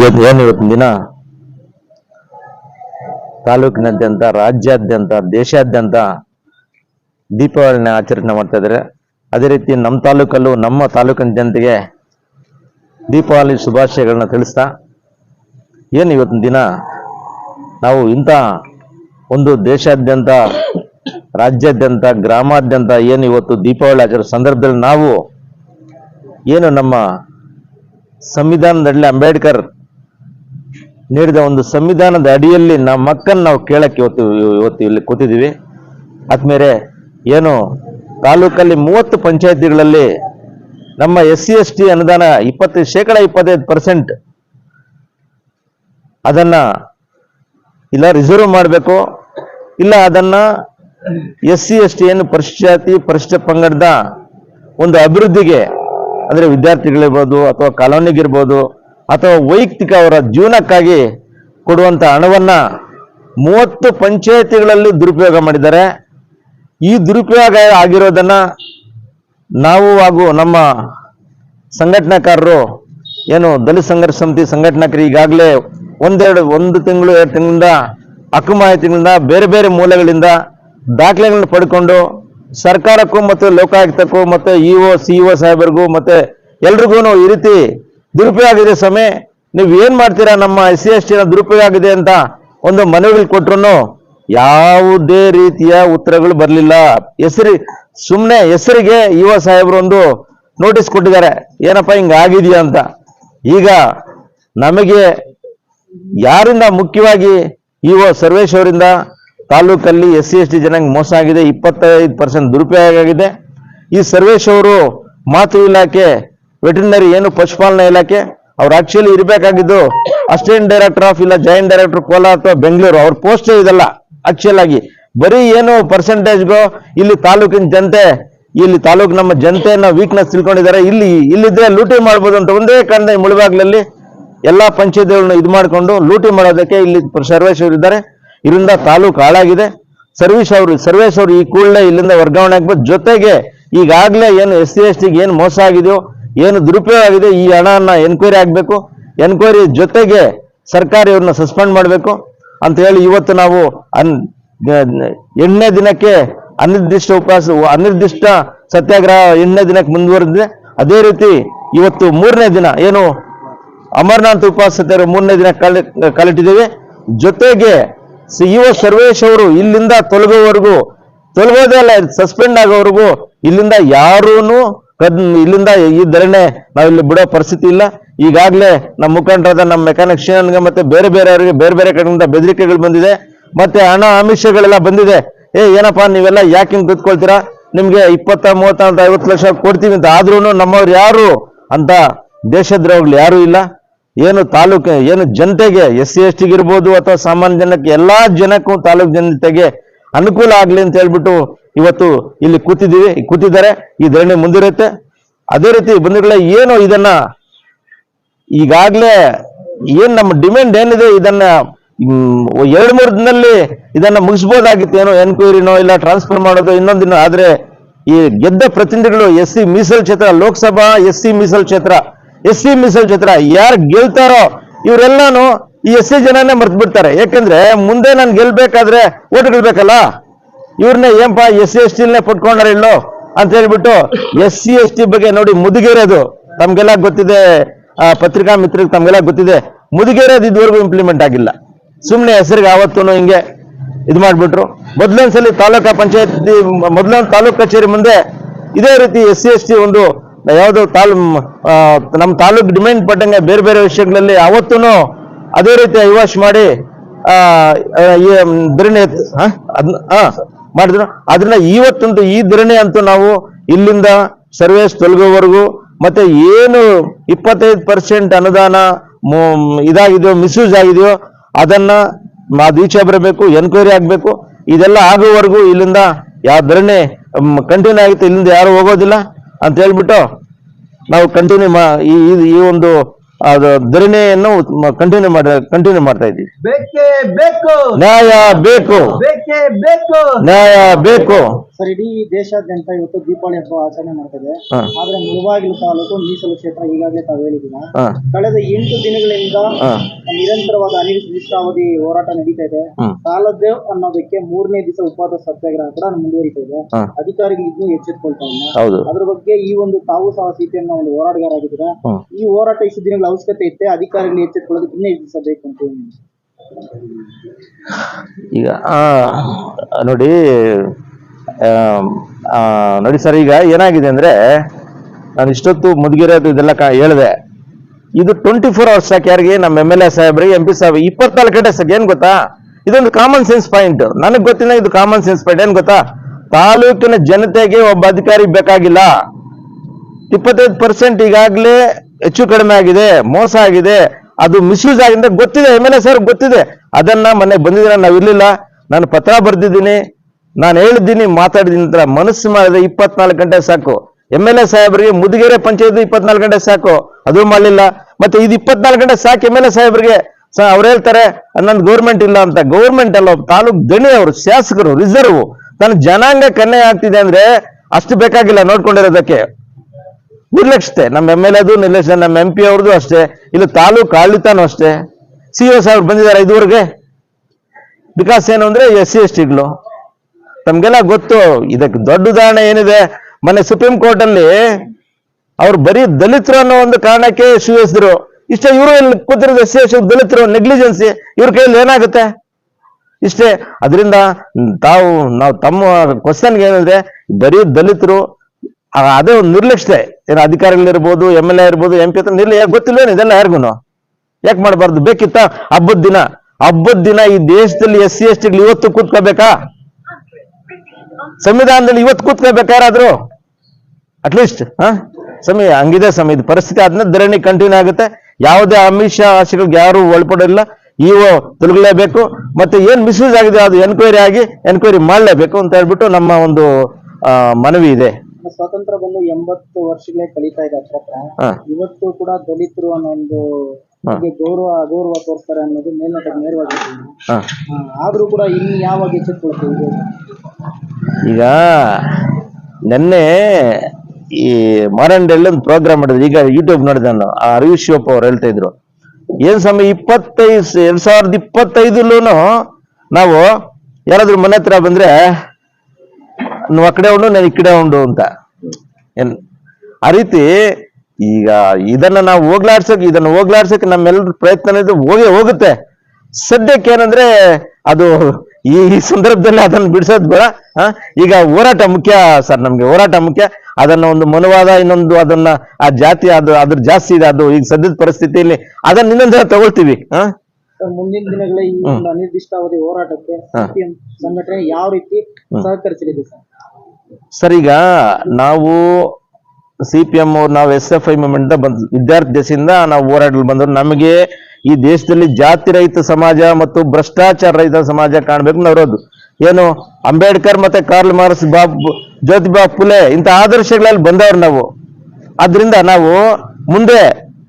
ಇವತ್ತು ಏನು ಇವತ್ತಿನ ದಿನ? ತಾಲೂಕಿನಾದ್ಯಂತ, ರಾಜ್ಯಾದ್ಯಂತ, ದೇಶಾದ್ಯಂತ ದೀಪಾವಳಿನ ಆಚರಣೆ ಮಾಡ್ತಾ ಇದ್ದಾರೆ. ಅದೇ ರೀತಿ ನಮ್ಮ ತಾಲೂಕಲ್ಲೂ ನಮ್ಮ ತಾಲೂಕಿನ ಜನತೆಗೆ ದೀಪಾವಳಿ ಶುಭಾಶಯಗಳನ್ನ ತಿಳಿಸ್ತಾ, ಏನು ಇವತ್ತಿನ ದಿನ? ನಾವು ಇಂಥ ಒಂದು ದೇಶಾದ್ಯಂತ, ರಾಜ್ಯಾದ್ಯಂತ, ಗ್ರಾಮಾದ್ಯಂತ ಏನು ಇವತ್ತು ದೀಪಾವಳಿ ಆಚರಣೆ ಸಂದರ್ಭದಲ್ಲಿ ನಾವು ಏನು ನಮ್ಮ ಸಂವಿಧಾನದಲ್ಲಿ ಅಂಬೇಡ್ಕರ್ ನೀಡಿದ ಒಂದು ಸಂವಿಧಾನದ ಅಡಿಯಲ್ಲಿ ನಮ್ಮ ಮಕ್ಕಳನ್ನ ನಾವು ಕೇಳಕ್ಕೆ ಇವತ್ತು ಇವತ್ತು ಇಲ್ಲಿ ಕೂತಿದ್ದೀವಿ. ಆದ್ಮೇಲೆ ಏನು ತಾಲೂಕಲ್ಲಿ ಮೂವತ್ತು ಪಂಚಾಯತಿಗಳಲ್ಲಿ ನಮ್ಮ ಎಸ್ ಸಿ ಎಸ್ ಟಿ ಅನುದಾನ ಇಪ್ಪತ್ತೈದು ಶೇಕಡ ಇಪ್ಪತ್ತೈದು ಪರ್ಸೆಂಟ್ ಅದನ್ನ ಇಲ್ಲ ರಿಸರ್ವ್ ಮಾಡಬೇಕು, ಇಲ್ಲ ಅದನ್ನ ಎಸ್ ಸಿ ಎಸ್ ಟಿ ಏನು ಪರಿಶಿಷ್ಟ ಜಾತಿ ಪರಿಶಿಷ್ಟ ಪಂಗಡದ ಒಂದು ಅಭಿವೃದ್ಧಿಗೆ ಅಂದ್ರೆ ವಿದ್ಯಾರ್ಥಿಗಳಿರ್ಬೋದು ಅಥವಾ ಕಾಲೋನಿಗಿರ್ಬೋದು ಅಥವಾ ವೈಯಕ್ತಿಕ ಅವರ ಜೀವನಕ್ಕಾಗಿ ಕೊಡುವಂತ ಹಣವನ್ನ ಮೂವತ್ತು ಪಂಚಾಯತಿಗಳಲ್ಲಿ ದುರುಪಯೋಗ ಮಾಡಿದ್ದಾರೆ. ಈ ದುರುಪಯೋಗ ಆಗಿರೋದನ್ನ ನಾವು ಹಾಗೂ ನಮ್ಮ ಸಂಘಟನಾಕಾರರು ಏನು ದಲಿತ ಸಂಘರ್ಷ ಸಮಿತಿ ಸಂಘಟನಾಕರು ಈಗಾಗಲೇ ಒಂದೆರಡು, ಒಂದು ತಿಂಗಳು, ಎರಡು ತಿಂಗಳಿಂದ ಹಕ್ಕು ಮಾಹಿತಿಗಳಿಂದ ಬೇರೆ ಬೇರೆ ಮೂಲಗಳಿಂದ ದಾಖಲೆಗಳನ್ನು ಪಡ್ಕೊಂಡು ಸರ್ಕಾರಕ್ಕೂ ಮತ್ತು ಲೋಕಾಯುಕ್ತಕ್ಕೂ ಮತ್ತು ಸಿ ಒ ಸಾಹೇಬರಿಗೂ ಮತ್ತೆ ಎಲ್ರಿಗೂ ಈ ರೀತಿ ದುರುಪಯೋಗ ಸ್ವಾಮಿ. ನೀವು ಏನ್ ಮಾಡ್ತೀರಾ? ನಮ್ಮ ಎಸ್ ಸಿ ಎಸ್ ಟಿನ ದುರುಪಯೋಗ ಆಗಿದೆ ಅಂತ ಒಂದು ಮನವಿ ಕೊಟ್ರು ಯಾವುದೇ ರೀತಿಯ ಉತ್ತರಗಳು ಬರಲಿಲ್ಲ. ಹೆಸರಿ ಸುಮ್ಮನೆ ಹೆಸರಿಗೆ ಇ ಒ ಸಾಹೇಬರು ಒಂದು ನೋಟಿಸ್ ಕೊಟ್ಟಿದ್ದಾರೆ. ಏನಪ್ಪ, ಹಿಂಗ ಆಗಿದೆಯಾ ಅಂತ. ಈಗ ನಮಗೆ ಯಾರಿಂದ ಮುಖ್ಯವಾಗಿ ಇಒ ಸರ್ವೇಶ್ ಅವರಿಂದ ತಾಲೂಕಲ್ಲಿ ಎಸ್ ಸಿ ಎಸ್ ಟಿ ಜನಾಂಗ ಮೋಸ ಆಗಿದೆ, ಇಪ್ಪತ್ತೈದು ಪರ್ಸೆಂಟ್ ದುರುಪಯೋಗ ಆಗಿದೆ ಈ ಸರ್ವೇಶ್ ಅವರು ಮಾತೃ ಇಲಾಖೆ, ವೆಟರ್ನರಿ ಏನು ಪಶುಪಾಲನಾ ಇಲಾಖೆ, ಅವ್ರು ಆಕ್ಚುಲಿ ಇರಬೇಕಾಗಿದ್ದು ಅಸಿಸ್ಟೆಂಟ್ ಡೈರೆಕ್ಟರ್ ಆಫ್ ಇಲ್ಲ ಜಾಯಿಂಟ್ ಡೈರೆಕ್ಟರ್ ಕೋಲಾರ ಅಥವಾ ಬೆಂಗಳೂರು, ಅವ್ರ ಪೋಸ್ಟ್ ಇದಲ್ಲ ಆಕ್ಚುಲ್ ಆಗಿ. ಬರೀ ಏನು ಪರ್ಸೆಂಟೇಜ್ಗೋ ಇಲ್ಲಿ ತಾಲೂಕಿನ ಜನತೆ, ಇಲ್ಲಿ ತಾಲೂಕು ನಮ್ಮ ಜನತೆಯನ್ನ ವೀಕ್ನೆಸ್ ತಿಳ್ಕೊಂಡಿದ್ದಾರೆ. ಇಲ್ಲಿ, ಇಲ್ಲಿದ್ರೆ ಲೂಟಿ ಮಾಡ್ಬೋದು ಅಂತ ಒಂದೇ ಕಾರಣ ಈ ಮುಳುಬಾಗ್ಲಲ್ಲಿ ಎಲ್ಲಾ ಪಂಚಾಯತ್ಗಳನ್ನ ಇದು ಮಾಡಿಕೊಂಡು ಲೂಟಿ ಮಾಡೋದಕ್ಕೆ ಇಲ್ಲಿ ಸರ್ವೇಶ್ ಅವರು ಇದ್ದಾರೆ. ಇದರಿಂದ ತಾಲೂಕು ಹಾಳಾಗಿದೆ. ಸರ್ವೀಸ್ ಅವರು, ಸರ್ವೇಶ್ ಅವರು ಈ ಕೂಡಲೇ ಇಲ್ಲಿಂದ ವರ್ಗಾವಣೆ ಆಗ್ಬೋದು ಜೊತೆಗೆ ಈಗಾಗಲೇ ಏನು ಎಸ್ ಸಿ ಎಸ್ ಏನು ಮೋಸ ಆಗಿದೆಯೋ, ಏನು ದುರುಪಯೋಗ ಆಗಿದೆ, ಈ ಹಣನ ಎನ್ಕ್ವೈರಿ ಆಗಬೇಕು. ಎನ್ಕ್ವೈರಿ ಜೊತೆಗೆ ಸರ್ಕಾರ ಇವ್ರನ್ನ ಸಸ್ಪೆಂಡ್ ಮಾಡಬೇಕು. ಅಂತ ಹೇಳಿ ಇವತ್ತು ನಾವು ಅನ್ ಎಂಟನೇ ದಿನಕ್ಕೆ ಅನಿರ್ದಿಷ್ಟ ಉಪವಾಸ, ಅನಿರ್ದಿಷ್ಟ ಸತ್ಯಾಗ್ರಹ ಎಂಟನೇ ದಿನಕ್ಕೆ ಮುಂದುವರೆದಿದೆ. ಅದೇ ರೀತಿ ಇವತ್ತು ಮೂರನೇ ದಿನ ಏನು ಅಮರನಾಥ್ ಉಪವಾಸ ಸತ್ಯಾಗ್ರಹ ಮೂರನೇ ದಿನ ಕಾಲ ಕಾಲಿಟ್ಟಿದ್ದೇವೆ. ಜೊತೆಗೆ ಇಒ ಸರ್ವೇಶ್ ಅವರು ಇಲ್ಲಿಂದ ತೊಲಗೋವರೆಗೂ, ತೊಲಗೋದೇ ಅಲ್ಲ, ಸಸ್ಪೆಂಡ್ ಆಗೋವರೆಗೂ ಇಲ್ಲಿಂದ ಯಾರೂನು ಇಲ್ಲಿಂದ ಈ ಧರಣೆ ನಾವಿಲ್ಲಿ ಬಿಡೋ ಪರಿಸ್ಥಿತಿ ಇಲ್ಲ. ಈಗಾಗಲೇ ನಮ್ಮ ಮುಖಂಡರಾದ ನಮ್ಮ ಮೆಕ್ಯಾನಿಕ್ ಶ್ರೀನನ್ಗೆ ಮತ್ತೆ ಬೇರೆ ಬೇರೆಯವರಿಗೆ ಬೇರೆ ಬೇರೆ ಕಡೆಯಿಂದ ಬೆದರಿಕೆಗಳು ಬಂದಿದೆ. ಮತ್ತೆ ಹಣ ಆಮಿಷಗಳೆಲ್ಲ ಬಂದಿದೆ. ಏ, ಏನಪ್ಪಾ, ನೀವೆಲ್ಲ ಯಾಕೆ ಹಿಂಗೆ ಕೂತ್ಕೊಳ್ತೀರಾ? ನಿಮ್ಗೆ ಇಪ್ಪತ್ತ, ಮೂವತ್ತ, ಐವತ್ತು ಲಕ್ಷ ಕೊಡ್ತೀವಿ ಅಂತ. ಆದ್ರೂ ನಮ್ಮವ್ರು ಯಾರು ಅಂತ ದೇಶದ್ರೋಹಗಳು ಯಾರು ಇಲ್ಲ. ಏನು ತಾಲೂಕು, ಏನು ಜನತೆಗೆ, ಎಸ್ ಸಿ ಎಸ್ ಟಿಗೆ ಇರ್ಬೋದು ಅಥವಾ ಸಾಮಾನ್ಯ ಜನಕ್ಕೆ, ಎಲ್ಲಾ ಜನಕ್ಕೂ ತಾಲೂಕು ಜನತೆಗೆ ಅನುಕೂಲ ಆಗ್ಲಿ ಅಂತ ಹೇಳ್ಬಿಟ್ಟು ಇವತ್ತು ಇಲ್ಲಿ ಕೂತಿದ್ದೀವಿ. ಕೂತಿದ್ದಾರೆ. ಈ ಧರಣಿ ಮುಂದಿರುತ್ತೆ. ಅದೇ ರೀತಿ ಬಂಧುಗಳೇ, ಏನು ಇದನ್ನ ಈಗಾಗಲೇ ಏನ್ ನಮ್ಮ ಡಿಮ್ಯಾಂಡ್ ಏನಿದೆ ಇದನ್ನ ಎರಡು ಮೂರು ದಿನದಲ್ಲಿ ಇದನ್ನ ಮುಗಿಸ್ಬೋದಾಗಿತ್ತು. ಏನೋ ಎನ್ಕ್ವೈರಿನೋ ಇಲ್ಲ ಟ್ರಾನ್ಸ್ಫರ್ ಮಾಡೋದು ಇನ್ನೊಂದಿನ ಆದ್ರೆ ಈ ಗೆದ್ದ ಪ್ರತಿನಿಧಿಗಳು ಎಸ್ ಸಿ ಮೀಸಲ್ ಕ್ಷೇತ್ರ, ಲೋಕಸಭಾ ಎಸ್ ಸಿ ಮೀಸಲ್ ಕ್ಷೇತ್ರ ಎಸ್ ಸಿ ಮೀಸಲ್ ಚಿತ್ರ ಯಾರು ಗೆಲ್ತಾರೋ ಇವರೆಲ್ಲಾನು ಈ ಎಸ್ ಸಿ ಜನನೇ ಮರ್ತು ಬಿಡ್ತಾರೆ ಯಾಕಂದ್ರೆ ಮುಂದೆ ನಾನು ಗೆಲ್ಬೇಕಾದ್ರೆ ಓಟ್ ಗೆಲ್ಬೇಕಲ್ಲ ಇವ್ರನ್ನ ಏನ್ಪಾ ಎಸ್ ಸಿ ಎಸ್ ಟಿಲ್ನೇ ಪಟ್ಕೊಂಡ್ರ ಇಲ್ಲೋ ಅಂತ ಹೇಳ್ಬಿಟ್ಟು ಎಸ್ ಸಿ ಎಸ್ ಟಿ ಬಗ್ಗೆ ನೋಡಿ ಮುದುಗೇರೋದು. ತಮ್ಗೆಲ್ಲ ಗೊತ್ತಿದೆ ಪತ್ರಿಕಾ ಮಿತ್ರರಿಗೆ ತಮ್ಗೆಲ್ಲ ಗೊತ್ತಿದೆ. ಮುದುಗೇರೋದು ಇದುವರೆಗೂ ಇಂಪ್ಲಿಮೆಂಟ್ ಆಗಿಲ್ಲ. ಸುಮ್ಮನೆ ಹೆಸರಿಗೆ ಆವತ್ತೂ ಹಿಂಗೆ ಇದು ಮಾಡ್ಬಿಟ್ರು. ಮೊದಲೊಂದ್ಸಲಿ ತಾಲೂಕಾ ಪಂಚಾಯತ್, ಮೊದಲೊಂದು ತಾಲೂಕ್ ಕಚೇರಿ ಮುಂದೆ ಇದೇ ರೀತಿ ಎಸ್ ಸಿ ಎಸ್ ಟಿ ಒಂದು ಯಾವುದು ತಾಲ್ ನಮ್ಮ ತಾಲೂಕು ಡಿಮ್ಯಾಂಡ್ ಪಟ್ಟಂಗೆ ಬೇರೆ ಬೇರೆ ವಿಷಯಗಳಲ್ಲಿ ಅವತ್ತೂ ಅದೇ ರೀತಿ ಐವಾಶ್ ಮಾಡಿ ಧರಣಿ ಮಾಡಿದ್ರು. ಅದನ್ನ ಇವತ್ತಂತೂ ಈ ಧರಣಿ ಅಂತೂ ನಾವು ಇಲ್ಲಿಂದ ಸರ್ವೇಸ್ ತೊಲಗೋವರೆಗೂ ಮತ್ತೆ ಏನು ಇಪ್ಪತ್ತೈದು ಪರ್ಸೆಂಟ್ ಅನುದಾನ ಇದಾಗಿದೆಯೋ, ಮಿಸ್ಯೂಸ್ ಆಗಿದೆಯೋ, ಅದನ್ನ ಅದು ಈಚೆ ಬರಬೇಕು, ಎನ್ಕ್ವೈರಿ ಆಗಬೇಕು. ಇದೆಲ್ಲ ಆಗುವವರೆಗೂ ಇಲ್ಲಿಂದ ಯಾವ ಧರಣಿ ಕಂಟಿನ್ಯೂ ಆಗುತ್ತೆ, ಇಲ್ಲಿಂದ ಯಾರು ಹೋಗೋದಿಲ್ಲ. ಅಂತ ಹೇಳ್ಬಿಟ್ಟು ನಾವು ಕಂಟಿನ್ಯೂ ಮಾ ಈ ಈ- ಒಂದು ಅದು ಧರಣಿಯನ್ನು ಕಂಟಿನ್ಯೂ ಮಾಡ ಕಂಟಿನ್ಯೂ ಮಾಡ್ತಾ ಇದ್ದೀವಿ. ನ್ಯಾಯ ಬೇಕು. ನ್ಯಾಯ ಬೇಕು. ಸರ್ ಇಡೀ ದೇಶಾದ್ಯಂತ ಇವತ್ತು ದೀಪಾವಳಿ ಹಬ್ಬ ಆಚರಣೆ ಮಾಡ್ತದೆ. ಹಾ. ಆದ್ರೆ ಮುಳಬಾಗಿಲು ತಾಲೂಕು ಮೀಸಲು ಕ್ಷೇತ್ರ ಈಗಾಗಲೇ ತಾವು ಹೇಳಿದ್ದೀರಾ? ಹಾ. ಕಳೆದ ಎಂಟು ದಿನಗಳಿಂದ ಹಾ. ನಿರಂತರವಾದ ಅನಿರ್ದಿಷ್ಟಾವಧಿ ಹೋರಾಟ ನಡೀತಾ ಇದೆ. ಹ್ಮ್. ಸಾಲದ್ದು ಅನ್ನೋದಕ್ಕೆ ಮೂರನೇ ದಿವಸ ಉಪವಾಸ ಸತ್ಯಾಗ್ರಹ ಕೂಡ ಮುಂದುವರಿತಾ ಇದೆ. ಹಾ. ಅಧಿಕಾರಿಗಳು ಇನ್ನೂ ಎಚ್ಚೆತ್ಕೊಳ್ತಾ ಇಲ್ಲ. ಹೌದು. ಅದ್ರ ಬಗ್ಗೆ ಈ ಒಂದು ತಾವು ಸಹ ಸಿಪಿಎಂ ನ ಒಂದು ಹೋರಾಟಗಾರ ಆಗಿದ್ದೀರಾ ಹ್ಮ್. ಈ ಹೋರಾಟ ಇಷ್ಟು ದಿನಗಳ ಅವಶ್ಯಕತೆ ಇತ್ತೆ ಅಧಿಕಾರಿಗಳು ಎಚ್ಚೆತ್ಕೊಳ್ಳೋದಕ್ಕೆ ಇನ್ನೇ ದಿವಸ ಬೇಕು ಅಂತ ಹೇಳಿ ಈಗ ಆ, ನೋಡಿ ನೋಡಿ ಸರ್, ಈಗ ಏನಾಗಿದೆ ಅಂದರೆ ನಾನು ಇಷ್ಟೊತ್ತು ಮುದುಗಿರೋದು ಇದೆಲ್ಲ ಕ- ಹೇಳಿದೆ. ಇದು ಟ್ವೆಂಟಿ ಫೋರ್ ಅವರ್ಸ್ ಸಾಕು ಯಾರಿಗೆ? ನಮ್ಮ ಎಂ ಎಲ್ ಎ ಸಾಹೇಬ್ರಿಗೆ ಎಂ ಪಿ ಸಾಹೇಬ್, ಇಪ್ಪತ್ನಾಲ್ಕು ಗಂಟೆ ಸಾಕು, ಏನು ಗೊತ್ತಾ? ಇದೊಂದು ಕಾಮನ್ ಸೆನ್ಸ್ ಪಾಯಿಂಟ್ ನನಗೆ ಗೊತ್ತಿಲ್ಲ ಇದು ಕಾಮನ್ ಸೆನ್ಸ್ ಪಾಯಿಂಟ್ ಏನು ಗೊತ್ತಾ? ತಾಲೂಕಿನ ಜನತೆಗೆ ಒಬ್ಬ ಅಧಿಕಾರಿ ಬೇಕಾಗಿಲ್ಲ. ಇಪ್ಪತ್ತೈದು ಪರ್ಸೆಂಟ್ ಈಗಾಗಲೇ ಹೆಚ್ಚು ಕಡಿಮೆ ಆಗಿದೆ, ಮೋಸ ಆಗಿದೆ. ಅದು ಮಿಸ್ಯೂಸ್ ಆಗಿದೆ ಗೊತ್ತಿದೆ. ಎಂ ಎಲ್ ಎ ಸರ್ ಗೊತ್ತಿದೆ. ಅದನ್ನ ಮೊನ್ನೆ ಬಂದಿದ್ದೀರ? ನಾವು ಇರ್ಲಿಲ್ಲ ನಾನು ಪತ್ರ ಬರ್ದಿದ್ದೀನಿ. ನಾನು ಹೇಳಿದ್ದೀನಿ, ಮಾತಾಡಿದ್ದೀನಿ ಅಂತ ಮನಸ್ಸು ಮಾಡಿದ್ರೆ ಇಪ್ಪತ್ನಾಲ್ಕು ಗಂಟೆ ಸಾಕು. ಎಂ ಎಲ್ ಎ ಸಾಹೇಬರಿಗೆ ಮುದುಗೆರೆ ಪಂಚಾಯತ್ ಇಪ್ಪತ್ನಾಲ್ಕು ಗಂಟೆ ಸಾಕು. ಅದು ಮಾಡಲಿಲ್ಲ. ಮತ್ತೆ ಇದು ಇಪ್ಪತ್ನಾಲ್ಕು ಗಂಟೆ ಸಾಕು ಎಂ ಎಲ್ ಎ ಸಾಹೇಬರಿಗೆ. ಅವ್ರು ಹೇಳ್ತಾರೆ ನಂದು ಗೌರ್ಮೆಂಟ್ ಇಲ್ಲ ಅಂತ. ಗೌರ್ಮೆಂಟ್ ಅಲ್ಲ ತಾಲೂಕ್ ದಣಿ ಅವರು ಶಾಸಕರು ರಿಸರ್ವ್ ನನ್ನ ಜನಾಂಗ ಕನ್ನೆ ಆಗ್ತಿದೆ ಅಂದ್ರೆ ಅಷ್ಟು ಬೇಕಾಗಿಲ್ಲ ನೋಡ್ಕೊಂಡಿರೋದಕ್ಕೆ. ನಿರ್ಲಕ್ಷತೆ ನಮ್ಮ ಎಂ ಎಲ್ ಎದು ನಿರ್ಲಕ್ಷ್ಯ ನಮ್ಮ ಎಂ ಪಿ ಅವ್ರದ್ದು ಅಷ್ಟೇ. ಇಲ್ಲ ತಾಲೂಕು ಆಡಳಿತನೂ ಅಷ್ಟೇ. ಸಿ ಓ ಸಾಹೇಬ್ರು ಬಂದಿದ್ದಾರೆ ಇದುವರೆಗೆ. ಬಿಕಾಸ್ ಏನು ಅಂದ್ರೆ ಎಸ್ ಸಿ ಎಸ್ ಟಿಗಳು ತಮ್ಗೆಲ್ಲ ಗೊತ್ತು. ಇದಕ್ಕೆ ದೊಡ್ಡ ಉದಾಹರಣೆ ಏನಿದೆ? ಮೊನ್ನೆ ಸುಪ್ರೀಂ ಕೋರ್ಟ್ ಅಲ್ಲಿ ಅವ್ರು ಬರೀ ದಲಿತರು ಅನ್ನೋ ಒಂದು ಕಾರಣಕ್ಕೆ ಶಿವಿಸಿದ್ರು ಇಷ್ಟೇ ಇವರು ಇಲ್ಲಿ ಕೂತಿರೋದು ಎಸ್ ಎಸ್ ದಲಿತರು ನೆಗ್ಲಿಜೆನ್ಸಿ ಇವ್ರ ಕೈಯಲ್ಲಿ ಏನಾಗುತ್ತೆ? ಇಷ್ಟೇ. ಅದರಿಂದ ತಾವು, ನಾವು ತಮ್ಮ ಕ್ವಶನ್ಗೆ ಏನಂದ್ರೆ, ಬರೀ ದಲಿತರು ಅದೇ ಒಂದು ನಿರ್ಲಕ್ಷ್ಯತೆ ಏನೋ ಅಧಿಕಾರಿಗಳಿರ್ಬೋದು ಎಂ ಎಲ್ ಎ ಇರ್ಬೋದು ಎಂ ಪಿ ಅಂತ ನಿರ್ಲ ಯಾಕೆ ಗೊತ್ತಿಲ್ವೇನು ಇದೆಲ್ಲ ಯಾರಿಗೂ ಯಾಕೆ ಮಾಡಬಾರ್ದು? ಬೇಕಿತ್ತ? ಹಬ್ಬದ ದಿನ. ಹಬ್ಬದ ದಿನ ಈ ದೇಶದಲ್ಲಿ ಎಸ್ ಸಿ ಎಸ್ ಟಿಗಳು ಇವತ್ತು ಕೂತ್ಕೋಬೇಕಾ? ಸಂವಿಧಾನದಲ್ಲಿ ಇವತ್ತು ಕೂತ್ಕೋಬೇಕಾ ಯಾರಾದ್ರು ಅಟ್ಲೀಸ್ಟ್ ಹಾ? ಸಮಯ ಹಂಗಿದೆ ಸಮಯ. ಇದು ಪರಿಸ್ಥಿತಿ ಅದನ್ನ ಧರಣಿ ಕಂಟಿನ್ಯೂ ಆಗುತ್ತೆ. ಯಾವುದೇ ಅಮಿಷ ಆಶೆಗಳಿಗೆ ಯಾರು ಒಳಪಡಿಲ್ಲ ಇವು ತೊಲಗಲೇಬೇಕು. ಮತ್ತೆ ಏನ್ ಮಿಸ್ಯೂಸ್ ಆಗಿದೆ ಅದು ಎನ್ಕ್ವೈರಿ ಆಗಿ ಎನ್ಕ್ವೈರಿ ಮಾಡಲೇಬೇಕು ಅಂತ ಹೇಳ್ಬಿಟ್ಟು ನಮ್ಮ ಒಂದು ಮನವಿ ಇದೆ. ಸ್ವಾತಂತ್ರ್ಯ ಬಂದು ಎಂಬತ್ತು ವರ್ಷಗಳೇ ಕಳೀತಾ ಇದೆ ಇವತ್ತು ಕೂಡ ದಲಿತರು ಅನ್ನೋ ಒಂದು ಗೌರವ ಅಗೌರವ ಅನ್ನೋದು ಮೇಲ್ನೋಟಕ್ಕೆ ನೇರವಾಗಿ ಹಾ. ಆದ್ರೂ ಕೂಡ ಇನ್ನು ಯಾವಾಗ ಎಚ್ಚೆತ್ಕೊಳ್ತೀವಿ ಈಗ? ನೆನ್ನೆ ಈ ಮಾರಂಡಲ್ಲಿ ಒಂದು ಪ್ರೋಗ್ರಾಮ್ ಮಾಡಿದ್ರು. ಈಗ ಯೂಟ್ಯೂಬ್ ನೋಡಿದೆ ನಾನು. ಆ ಹರೀಶ್ ಶಿವಪ್ಪ ಅವ್ರು ಹೇಳ್ತಾ ಇದ್ರು. ಏನ್ ಸಮಯ ಇಪ್ಪತ್ತೈದು ಎರಡ್ ಸಾವಿರದ ಇಪ್ಪತ್ತೈದಲ್ಲೂ ನಾವು ಯಾರಾದ್ರೂ ಮನೆ ಹತ್ರ ಬಂದ್ರೆ ನೀವು ಆ ಕಡೆ ಉಂಡು ನಾನು ಈ ಕಡೆ ಉಂಡು ಅಂತ. ಏನ್ ಆ ರೀತಿ ಈಗ ಇದನ್ನ ನಾವು ಹೋಗ್ಲಾಡ್ಸಕ್ ಇದನ್ನ ಹೋಗ್ಲಾಡ್ಸಕ್ ನಮ್ಮೆಲ್ಲರ ಪ್ರಯತ್ನ ಇದು ಹೋಗೇ ಹೋಗುತ್ತೆ. ಸದ್ಯಕ್ಕೆ ಏನಂದ್ರೆ ಅದು ಈ ಈ ಸಂದರ್ಭದಲ್ಲಿ ಅದನ್ನ ಬಿಡಿಸೋದು ಬೇಡ. ಈಗ ಹೋರಾಟ ಮುಖ್ಯ ಸರ್ ನಮ್ಗೆ ಹೋರಾಟ ಮುಖ್ಯ. ಅದನ್ನ ಒಂದು ಮನುವಾದ ಇನ್ನೊಂದು ಅದನ್ನ ಆ ಜಾತಿ ಅದು ಅದ್ರ ಜಾಸ್ತಿ ಇದೆ ಅದು ಈಗ ಸದ್ಯದ ಪರಿಸ್ಥಿತಿಯಲ್ಲಿ ಅದನ್ನ ಇನ್ನೊಂದ್ ಜನ ತಗೊಳ್ತೀವಿ. ಹಾ? ಮುಂದಿನ ದಿನಗಳ ಈ ಒಂದು ಅನಿರ್ದಿಷ್ಟಾವಧಿ ಹೋರಾಟಕ್ಕೆ ಸಿಪಿಎಂ ಸಂಘಟನೆ ಯಾವ ರೀತಿ ಸಹಕರಿಸಲಿದೆ ಸರ್? ಸರ್ ಈಗ ನಾವು ಸಿ ಪಿ ಎಂ ಅವ್ರು, ನಾವು ಎಸ್ ಎಫ್ ಐ ಮೂವ್ಮೆಂಟ್ ಬಂದ್, ವಿದ್ಯಾರ್ಥಿ ದೇಶದಿಂದ ನಾವು ಹೋರಾಡಲು ಬಂದ್ರು. ನಮಗೆ ಈ ದೇಶದಲ್ಲಿ ಜಾತಿ ರಹಿತ ಸಮಾಜ ಮತ್ತು ಭ್ರಷ್ಟಾಚಾರ ರಹಿತ ಸಮಾಜ ಕಾಣ್ಬೇಕು ನಾವಿರೋದು ಏನು ಅಂಬೇಡ್ಕರ್ ಮತ್ತೆ ಕಾರ್ಲ್ ಮಾರ್ಸ್ ಬಾಬ್, ಜ್ಯೋತಿಬಾ ಫುಲೆ ಇಂಥ ಆದರ್ಶಗಳಲ್ಲಿ ಬಂದವ್ರು ನಾವು. ಆದ್ರಿಂದ ನಾವು ಮುಂದೆ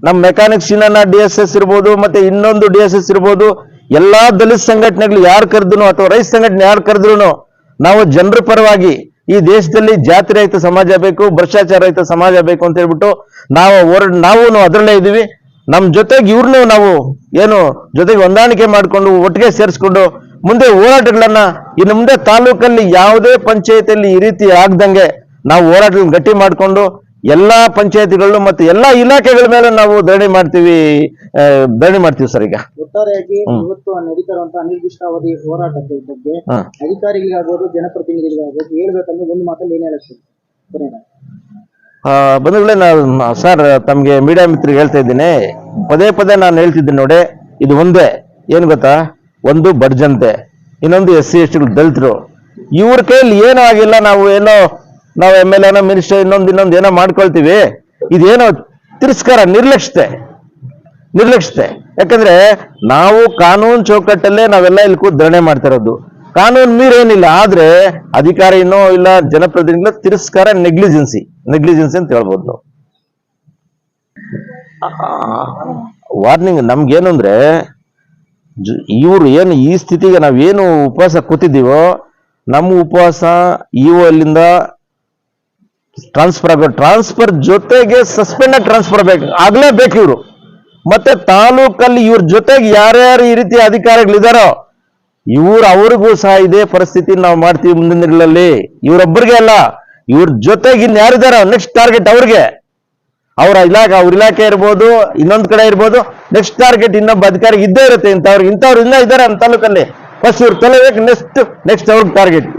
ನಮ್ಮ ಮೆಕ್ಯಾನಿಕ್ ಶಿನನ್ನ ಡಿ ಎಸ್ ಎಸ್ ಇರ್ಬೋದು, ಮತ್ತೆ ಇನ್ನೊಂದು ಡಿ ಎಸ್ ಎಸ್ ಇರ್ಬೋದು, ಎಲ್ಲಾ ದಲಿತ ಸಂಘಟನೆಗಳು ಯಾರು ಕರೆದ್ರು ಅಥವಾ ರೈತ ಸಂಘಟನೆ ಯಾರು ಕರೆದ್ರು ನಾವು ಜನರ ಪರವಾಗಿ ಈ ದೇಶದಲ್ಲಿ ಜಾತಿ ರಹಿತ ಸಮಾಜ ಬೇಕು, ಭ್ರಷ್ಟಾಚಾರ ರಹಿತ ಸಮಾಜ ಬೇಕು ಅಂತ ಹೇಳ್ಬಿಟ್ಟು ನಾವು ನಾವು ಅದರಲ್ಲೇ ಇದೀವಿ ನಮ್ಮ ಜೊತೆಗೆ ಇವ್ರನ್ನೂ ನಾವು ಏನು ಜೊತೆಗೆ ಹೊಂದಾಣಿಕೆ ಮಾಡಿಕೊಂಡು ಒಟ್ಟಿಗೆ ಸೇರಿಸ್ಕೊಂಡು ಮುಂದೆ ಹೋರಾಟಗಳನ್ನ ಇನ್ನು ಮುಂದೆ ತಾಲೂಕಲ್ಲಿ ಯಾವುದೇ ಪಂಚಾಯತಿಯಲ್ಲಿ ಈ ರೀತಿ ಆಗ್ದಂಗೆ ನಾವು ಹೋರಾಟಗಳನ್ನ ಗಟ್ಟಿ ಮಾಡಿಕೊಂಡು ಎಲ್ಲಾ ಪಂಚಾಯತಿಗಳು ಮತ್ತೆ ಎಲ್ಲಾ ಇಲಾಖೆಗಳ ಮೇಲೆ ನಾವು ಧರಣಿ ಮಾಡ್ತೀವಿ ಧರಣಿ ಮಾಡ್ತೀವಿ ಸರ್ ಈಗ. ಒಟ್ಟಾರೆಯಾಗಿ ಇವತ್ತು ನಡೀತಾರಂತ ಅನಿರ್ದಿಷ್ಟ ಅನಿರ್ದಿಷ್ಟಾವಧಿ ಹೋರಾಟದ ಬಗ್ಗೆ. ಅಧಿಕಾರಿಗಳಿಗಾಗ್ಬೋದು ಜನಪ್ರತಿನಿಧಿಗಳಿಗಾಗ್ಬೋದು ಹೇಳ್ಬೇಕಂದ್ರೆ ಒಂದು ಮಾತಲ್ಲಿ ಏನ್ ಹೇಳುತ್ತೆ ಬಂಧುಗಳೇ ನಾನು ಸರ್ ತಮ್ಗೆ ಮೀಡಿಯಾ ಮಿತ್ರರಿಗೆ ಹೇಳ್ತಾ ಇದ್ದೀನಿ. ಪದೇ ಪದೇ ನಾನು ಹೇಳ್ತಿದ್ದೀನಿ ನೋಡಿ ಇದು ಒಂದೇ. ಏನ್ ಗೊತ್ತಾ? ಒಂದು ಬಡ್ಜಂತೆ ಇನ್ನೊಂದು ಎಸ್ ಸಿ ಎಸ್ ಟಿಗಳು ದಲಿತರು. ಇವ್ರ ಕೈಯಲ್ಲಿ ಏನೂ ಆಗಿಲ್ಲ ನಾವು ಏನೋ ನಾವು ಎಂ ಎಲ್ ಎನೋ ಮಿನಿಸ್ಟರ್ ಇನ್ನೊಂದು ಇನ್ನೊಂದು ಏನೋ ಮಾಡ್ಕೊಳ್ತೀವಿ. ಇದೇನೋ ತಿರಸ್ಕಾರ, ನಿರ್ಲಕ್ಷ್ಯತೆ. ನಿರ್ಲಕ್ಷ್ಯತೆ. ಯಾಕಂದ್ರೆ ನಾವು ಕಾನೂನು ಚೌಕಟ್ಟಲ್ಲೇ ನಾವೆಲ್ಲ ಇಲ್ಲಿ ಕೂತ್ ಧರಣಿ ಮಾಡ್ತಿರೋದು ಕಾನೂನು ಮೀರೇನಿಲ್ಲ ಆದ್ರೆ ಅಧಿಕಾರಿನೋ ಇಲ್ಲ, ಜನಪ್ರತಿನಿಧಿಗಳ ತಿರಸ್ಕಾರ ನೆಗ್ಲಿಜೆನ್ಸಿ ನೆಗ್ಲಿಜೆನ್ಸಿ ಅಂತ ಹೇಳ್ಬೋದು ನಾವು. ವಾರ್ನಿಂಗ್ ನಮ್ಗೇನು ಅಂದ್ರೆ ಇವರು ಏನು ಈ ಸ್ಥಿತಿಗೆ ನಾವೇನು ಉಪವಾಸ ಕೂತಿದ್ದೀವೋ, ನಮ್ಮ ಉಪವಾಸ ಇವು ಅಲ್ಲಿಂದ ಟ್ರಾನ್ಸ್ಫರ್ ಆಗೋ ಟ್ರಾನ್ಸ್ಫರ್ ಜೊತೆಗೆ ಸಸ್ಪೆಂಡ್ ಟ್ರಾನ್ಸ್ಫರ್ ಬೇಕು. ಆಗ್ಲೇಬೇಕು ಇವರು. ಮತ್ತೆ ತಾಲೂಕಲ್ಲಿ ಇವ್ರ ಜೊತೆಗೆ ಯಾರ್ಯಾರು ಈ ರೀತಿ ಅಧಿಕಾರಿಗಳಿದಾರೋ, ಇವ್ರು ಅವ್ರಿಗೂ ಸಹ ಇದೇ ಪರಿಸ್ಥಿತಿ ನಾವು ಮಾಡ್ತೀವಿ ಮುಂದಿನ ದಿನಗಳಲ್ಲಿ. ಇವರೊಬ್ಬರಿಗೆ ಅಲ್ಲ, ಇವ್ರ ಜೊತೆಗೆ ಇನ್ ಯಾರಿದಾರೋ ನೆಕ್ಸ್ಟ್ ಟಾರ್ಗೆಟ್ ಅವ್ರಿಗೆ. ಅವ್ರ ಇಲಾಖೆ ಅವ್ರ ಇಲಾಖೆ ಇರ್ಬೋದು, ಇನ್ನೊಂದ್ ಕಡೆ ಇರ್ಬೋದು ನೆಕ್ಸ್ಟ್ ಟಾರ್ಗೆಟ್ ಇನ್ನೊಬ್ಬ ಅಧಿಕಾರಿ ಇದ್ದೇ ಇರುತ್ತೆ. ಇಂಥವ್ರಿಗೆ ಇಂಥವ್ರು ಇನ್ನ ಇದ್ದಾರೆ ನಮ್ಮ ತಾಲೂಕಲ್ಲಿ. ಫಸ್ಟ್ ಇವ್ರು ತೊಲಬೇಕು ನೆಕ್ಸ್ಟ್ ನೆಕ್ಸ್ಟ್ ಅವ್ರಿಗೆ ಟಾರ್ಗೆಟ್